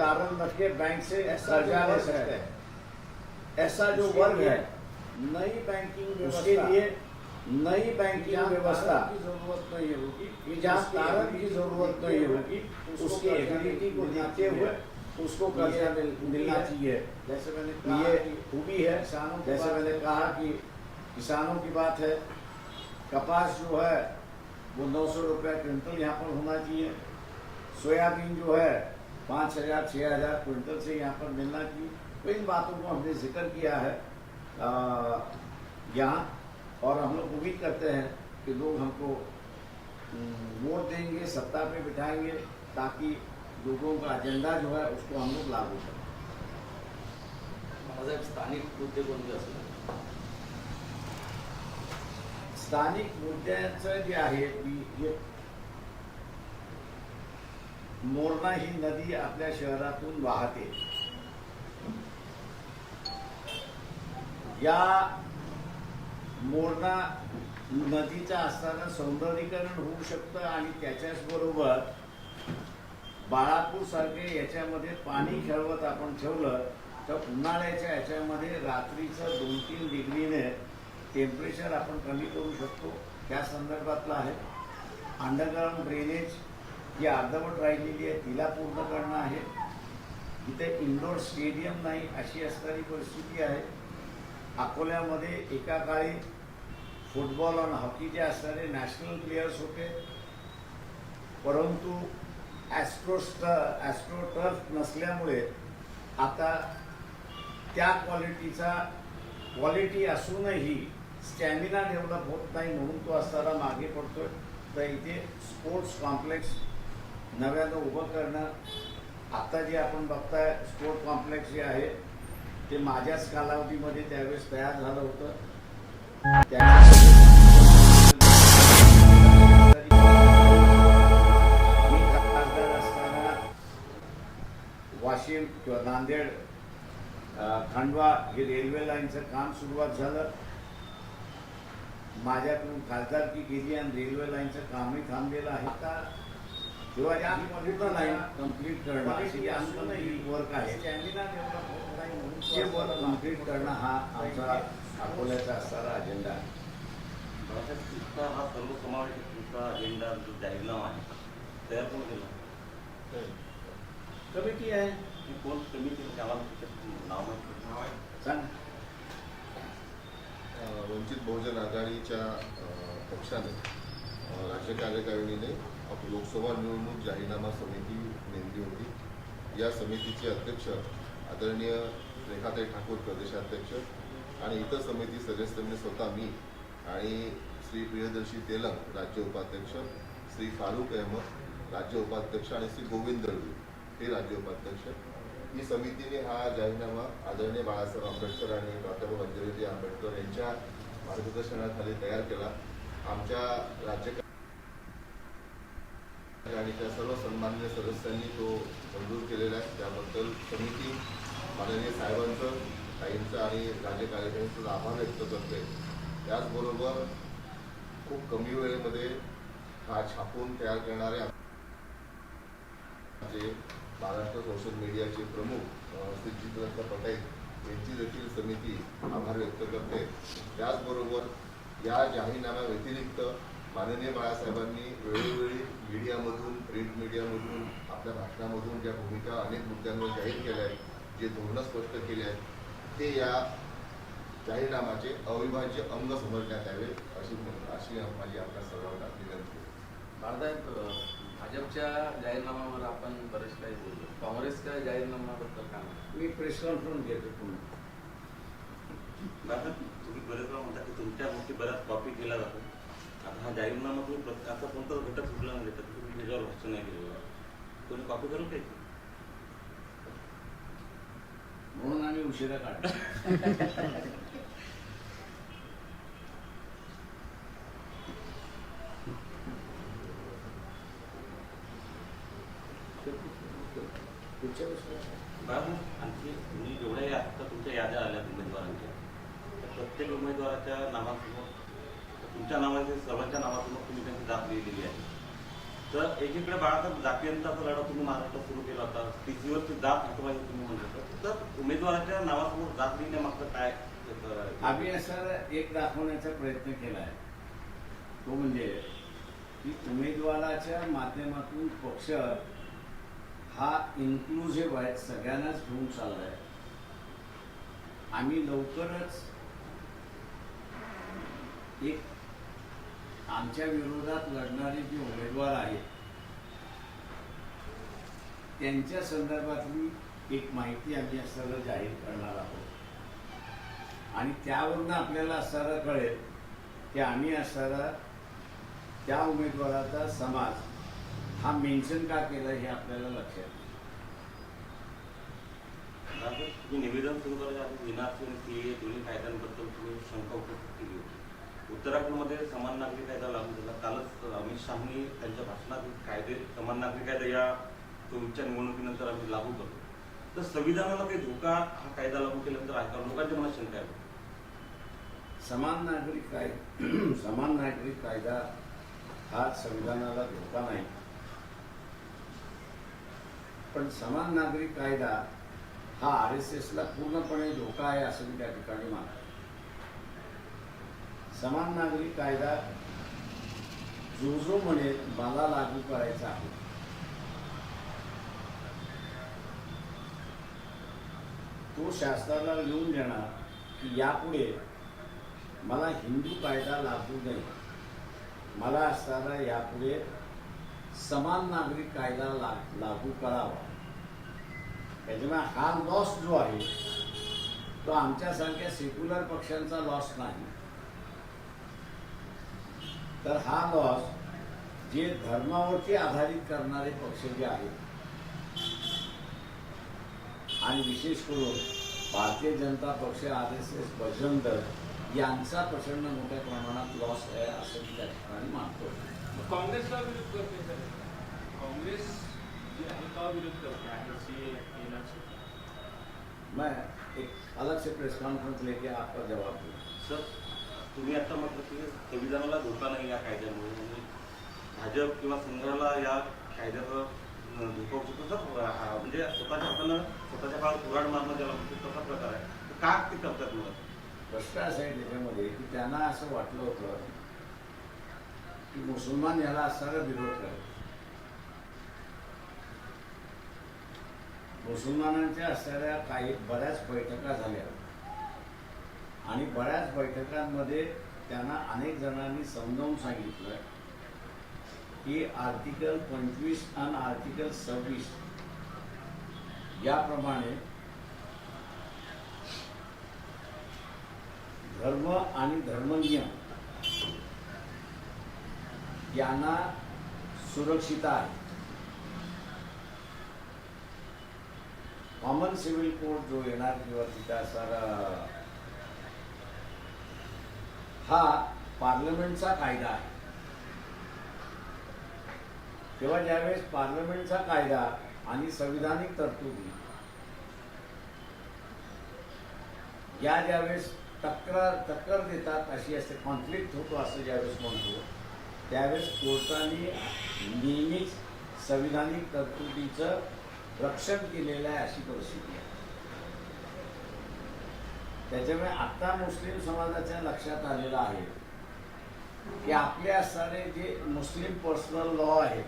कारण रख के बैंक से कर्जा ले सकते हैं। ऐसा जो वर्ग है। नई बैंकिंग उसके लिए नई बैंकिंग व्यवस्था। की ज़रूरत नहीं होगी। जहाँ उसकी तारण की ज़रूरत नहीं होगी। हुए उसकी एबिलिटी को देखते हुए उसको कर्जा मिलना चाहिए। जैसे मैंने ये खूबी है। किसानों जैसे मैंने। कहा कि किसानों की बात है। कपास जो है वो नौ सौ रुपया क्विंटल यहाँ पर होना चाहिए। सोयाबीन जो है पाँच हजार छः हजार क्विंटल से यहाँ पर मिलना तो इन बातों को हमने जिक्र किया है यहाँ और हम लोग उम्मीद करते हैं कि लोग हमको वोट देंगे सत्ता पे बिठाएंगे ताकि लोगों का एजेंडा जो है उसको हम लोग लागू करें। माझा स्थानिक मुद्दे कोणते असतील स्थानिक मुद्द्यांचं जे आहे की मोरणा ही नदी आपल्या शहरातून वाहते. या मोरणा नदीचा असताना सौंदर्यीकरण होऊ शकतं आणि त्याच्याच बरोबर बाळापूर सारखे याच्यामध्ये पाणी खेळवत आपण ठेवलं तर उन्हाळ्याच्या याच्यामध्ये रात्रीचं दोन तीन डिग्रीने टेम्परेचर आपण कमी करू शकतो. त्या संदर्भातलं आहे. अंडरग्राऊंड ड्रेनेज जी अर्धवट राहिलेली आहे तिला पूर्ण करणं आहे. इथे इंडोर स्टेडियम नाही अशी असणारी परिस्थिती आहे. अकोल्यामध्ये एका काळी फुटबॉल आणि हॉकीचे असणारे नॅशनल प्लेयर्स होते. परंतु ॲस्ट्रोस्ट ॲस्ट्रोटर्फ नसल्यामुळे आता त्या क्वालिटीचा क्वालिटी असूनही स्टॅमिना डेव्हलप होत नाही म्हणून तो असताना मागे पडतोय. तर इथे स्पोर्ट्स कॉम्प्लेक्स नव्यानं उभं करणं. आता जे आपण बघताय स्पोर्ट कॉम्प्लेक्स जे आहे ते माझ्याच कालावधीमध्ये त्यावेळेस तयार झालं होतं. त्या- वाशिम किंवा नांदेड खांडवा खंडवा हे रेल्वे लाईनचं काम सुरुवात झालं. माझ्याकडून खासदारकी केली आणि रेल्वे लाईनचं कामही थांबलेलं आहे. आता जेव्हा या पूर्ण लाईन कंप्लीट करणं अशी ही वर्क आहे ते कंप्लीट करणं हा आमचा अकोल्याचा असणारा अजेंडा आहे. बाळासाहेब तुमचा हा सर्वसमावेशक तुमचा अजेंडा जो जाहीरनामा आहे तयार कोण केला कमिटी आहे. की कोण कमी केलं त्याला त्याच्यात नाव माहिती सांग. वंचित बहुजन आघाडीच्या पक्षाने राज्य कार्यकारिणीने लोकसभा निवडणूक जाहीरनामा समिती नेमली होती. या समितीचे अध्यक्ष आदरणीय रेखाताई ठाकूर प्रदेशाध्यक्ष आणि इतर समिती सदस्यांनी स्वतः मी आणि श्री प्रियदर्शी तेलंग राज्य उपाध्यक्ष श्री फारूक अहमद राज्य उपाध्यक्ष आणि श्री गोविंद दळवी हे राज्य उपाध्यक्ष. ही समितीने हा जाहीरनामा आदरणीय बाळासाहेब आंबेडकर आणि प्राध्यापक अंजलीजी आंबेडकर यांच्या मार्गदर्शनाखाली तयार केला. आमच्या राज्य आणि त्या सर्व सन्मान्य सदस्यांनी तो मंजूर केलेला आहे. त्याबद्दल समिती माननीय साहेबांचं ताईंचं आणि राज्य कार्यकारिणीचं आभार व्यक्त करते. त्याचबरोबर खूप कमी वेळेमध्ये हा छापून तयार करणारे जे महाराष्ट्र सोशल मीडियाचे प्रमुख श्री जितदत्त पटेल यांची देखील समिती आभार व्यक्त करते. त्याचबरोबर या जाहीरनाम्या व्यतिरिक्त माननीय बाळासाहेबांनी वेळोवेळी प्रिंट मीडियामधून आपल्या भाषणामधून ज्या भूमिका अनेक मुद्द्यांवर जाहीर केल्या आहेत जे धोरणं स्पष्ट केली आहेत ते या जाहीरनामाचे अविभाज्य अंग समजण्यात यावे अशी अशी माझी आपल्या सर्वांना विनंती आहे. बाळासाहेब भाजपच्या जाहीरनाम्यावर आपण बरेच काही बोललो काँग्रेसच्या जाहीरनाम्याबद्दल काय म्हणता? मी प्रेस कॉन्फरन्स घेतो पुन्हा तुम्ही बरेच वेळा म्हणता की तुमच्या गोष्टी बऱ्याच कॉपी केल्या जातात आता हा जाहीरनामा तुम्ही असा कोणताच घटक सुटला नाही त्याच्यात त्याच्यावर भाष्य नाही केलेलं कोणी कॉपी करून म्हणून आम्ही उशिरा काढतो. बाळासाहेब आणखी तुम्ही जेवढ्या या आता तुमच्या याद्या आल्या उमेदवारांच्या. त्या प्रत्येक उमेदवाराच्या नावासमोर तुमच्या नावाचे सर्वांच्या नावासमोर तुम्ही त्यांची जात लिहिलेली आहे. तर एकीकडे बाळासाहेब जातीयंताचा लढा तुम्ही महाराष्ट्रात सुरू केला होता. टीसीवरची जात हटवायची तुम्ही म्हणत तर उमेदवाराच्या नावासमोर जात लिहिण्यामागचं काय आम्ही असं एक दाखवण्याचा प्रयत्न केला आहे. तो म्हणजे की उमेदवाराच्या माध्यमातून पक्ष हा इन्क्लुझिव्ह आहे सगळ्यांनाच घेऊन चाललाय. आम्ही लवकरच एक आमच्या विरोधात लढणारे जे उमेदवार आहेत त्यांच्या संदर्भातली एक माहिती आम्ही असं जाहीर करणार आहोत. आणि त्यावरून आपल्याला असणारं कळेल की आम्ही असणारा त्या उमेदवाराचा समाज हा मेन्शन का केलं हे आपल्याला लक्षात येईल. निवेदन सुरू करायच्या आधी एनआरसी दोन्ही कायद्यांबद्दल तुम्ही शंका उपस्थित केली होती. उत्तराखंडमध्ये समान नागरिक कायदा लागू झाला. कालच अमित शहानी त्यांच्या भाषणात कायदे समान नागरिक कायदा या तुमच्या निवडणुकीनंतर आम्ही लागू करतो. तर संविधानाला काही धोका हा कायदा लागू केल्यानंतर आहे का लोकांच्या मनात शंका आहे. समान नागरिक कायदा समान नागरिक कायदा हा संविधानाला धोका नाही. पण समान नागरिक कायदा हा आर एस एसला पूर्णपणे धोका आहे असं मी त्या ठिकाणी मानतो. समान नागरिक कायदा जो जो म्हणेल मला लागू करायचा आहे. तो शास्त्राला लिहून देणार की यापुढे मला हिंदू कायदा लागू नाही मला असताना यापुढे समान नागरिक कायदा ला लागू करावा. त्याच्यामुळे हा लॉस जो आहे तो आमच्यासारख्या सेक्युलर पक्षांचा लॉस नाही. तर हा लॉस जे धर्मावरती आधारित करणारे पक्ष जे आहेत आणि विशेष करून भारतीय जनता पक्ष R S S Bajrang Dal यांचा प्रचंड मोठ्या प्रमाणात लॉस आहे असं मी त्या ठिकाणी मानतो. काँग्रेसला विरोध करते सर काँग्रेस जी आहे का विरोध करते? मैं एक अलग से प्रेस कॉन्फ्रेंस लेके आपका जवाब दूँ सर तुम्ही आता म्हटलं की संविधानाला धोका नाही या कायद्यामुळे. आणि भाजप किंवा संघाला या कायद्याचा धोका होतो तसा हा, म्हणजे स्वतःच्या हातानं स्वतःच्या काळात कुराड मारणं ज्याला म्हणतो तसा प्रकार आहे. तर का ते करतात मला प्रश्न असा आहे त्याच्यामध्ये की त्यांना असं वाटलं होतं की मुसलमान याला असणारा विरोध करायचा मुसलमानांच्या असणाऱ्या काही बऱ्याच बैठका झाल्या. आणि बऱ्याच बैठकांमध्ये त्यांना अनेक जणांनी समजावून सांगितलं की आर्टिकल पंचवीस आणि आर्टिकल सव्वीस याप्रमाणे धर्म आणि धर्मनियम यांना सुरक्षित आहे. कॉमन सिव्हिल कोड जो येणार किंवा तिथे असणारा हा पार्लमेंटचा कायदा आहे. तेव्हा ज्यावेळेस पार्लमेंटचा कायदा आणि संविधानिक तरतुदी या ज्यावेळेस तक्रार तक्रार देतात अशी असते कॉन्फ्लिक्ट होतो असं ज्यावेळेस म्हणतो त्यावेळेस कोर्टाने नेहमीच संविधानिक तरतुदीचं रक्षण केलेलं आहे अशी परिस्थिती आहे. त्याच्यामुळे आता मुस्लिम समाजाच्या लक्षात आलेलं आहे की आपले असणारे जे मुस्लिम पर्सनल लॉ आहेत